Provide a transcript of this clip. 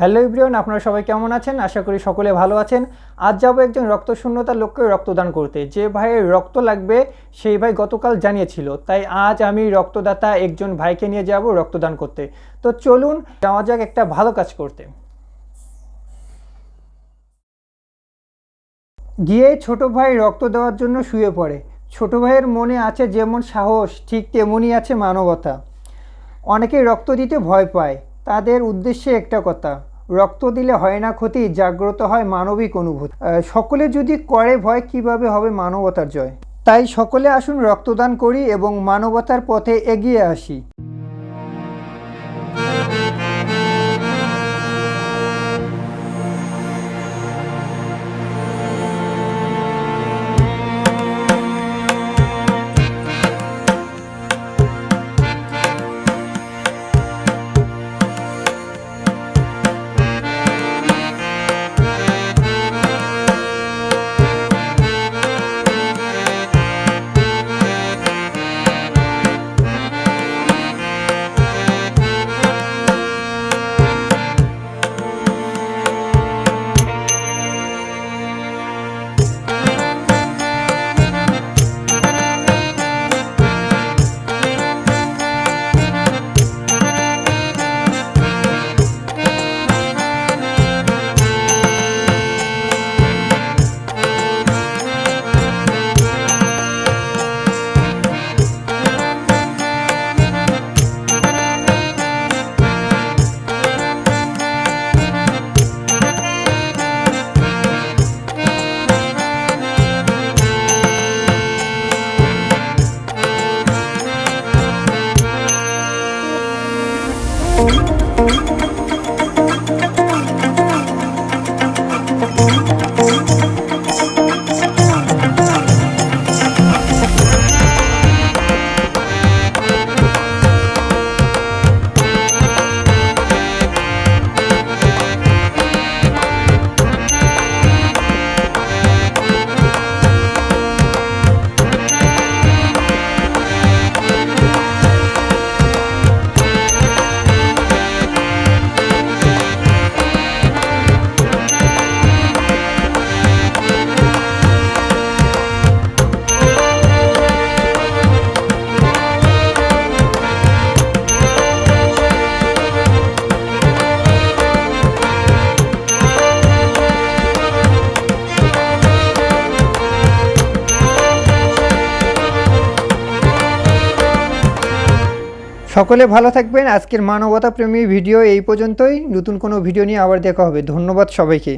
Hello ইব্রিয়ন আপনারা সবাই কেমন আছেন? আশা করি সকলে ভালো আছেন। আজ যাব একজন রক্ত শূন্যতার লোককে রক্তদান করতে। যে ভাইয়ের রক্ত লাগবে, সেই ভাই গতকাল জানিয়েছিল। তাই আজ আমি রক্তদাতা একজন ভাইকে নিয়ে যাব রক্তদান করতে। তো চলুন, যাওয়া যাক একটা ভালো কাজ করতে। গিয়ে ছোট ভাই রক্ত দেওয়ার জন্য শুয়ে পড়ে। ছোট ভাইয়ের মনে আছে যেমন সাহস, ঠিক তেমনই আছে মানবতা। অনেকেই রক্ত দিতে ভয় পায়। তাদের উদ্দেশ্যে একটা কথা রক্ত দিলে হয় না ক্ষতি, জাগ্রত হয় মানবিক অনুভূতি। সকলে যদি করে ভয়, কীভাবে হবে মানবতার জয়? তাই সকলে আসুন রক্তদান করি এবং মানবতার পথে এগিয়ে আসি। সকলে ভালো থাকবেন। আজকের মানবতা প্রেমী ভিডিও এই পর্যন্তই। নতুন কোনো ভিডিও নিয়ে আবার দেখা হবে। ধন্যবাদ সবাইকে।